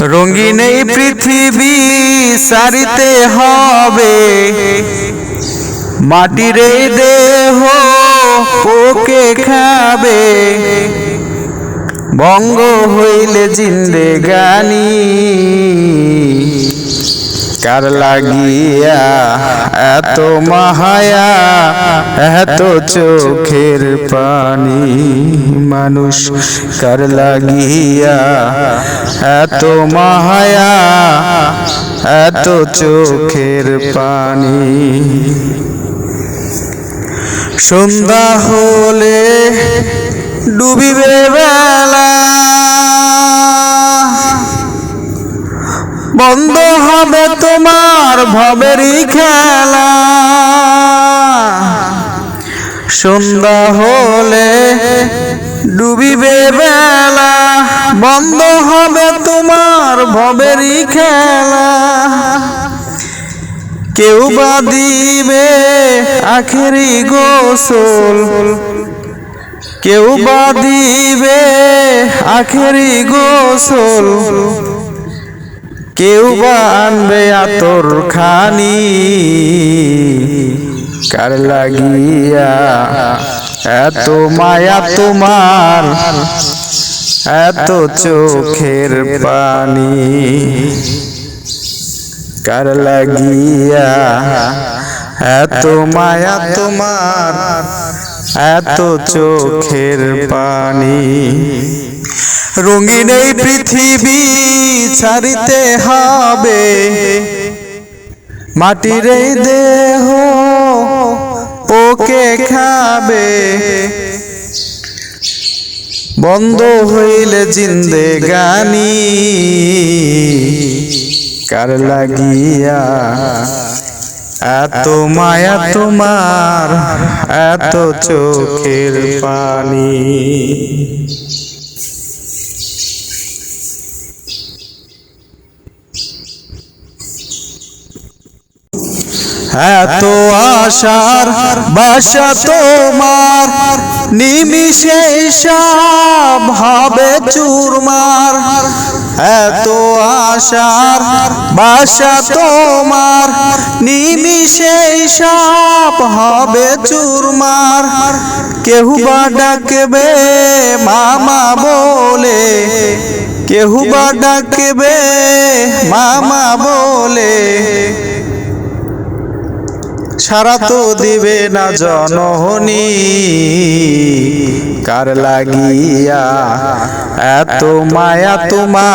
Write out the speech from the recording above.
রঙিন এই পৃথিবী সারিতে হবে। মাটির এই দেহ পোকে খাবে। বঙ্গ হইলে জিন্দে গানি কার লাগিয়া এত মাহায়া এত চোখের পানি? মানুষ কার লাগিয়া এত মাহায়া এত চোখের পানি? সন্ধ্যা হলে ডুবিবে বেলা। বন্ধ ভবেরই খেলা। সন্ধ্যা হলে ডুবিবে বেলা। বন্ধ হবে তোমার ভবেরই খেলা। কেউ বা দিবে আখেরি গোসল। কেউ বা দিবে আখেরি গোসল। কেউ বা আনবে আতর খানি। কার লাগিয়া এত মায়া তোমার এত চোখের পানি। কার লাগিয়া এত মায়া তোমার এত চোখের পানি। রঙিন এই পৃথিবী ছাড়িতে হবে। মাটির এই দেহ পোকে খাবে। বন্ধ হইলে জিন্দে গানি। কার লাগিয়া এত মায়া তোমার এত চোখের পানি। এত আশার বাসা তোমার সব হবে চুরমার। এত আশার বাসা তোমার নিমিশে সব হবে চুরমার। কেহু বা ডাকবে মামা বলে কেহু বা ডাকবে মামা বলে। সারা তো দিবে না জনহনি। কার লাগিয়া এত মায়া তোমার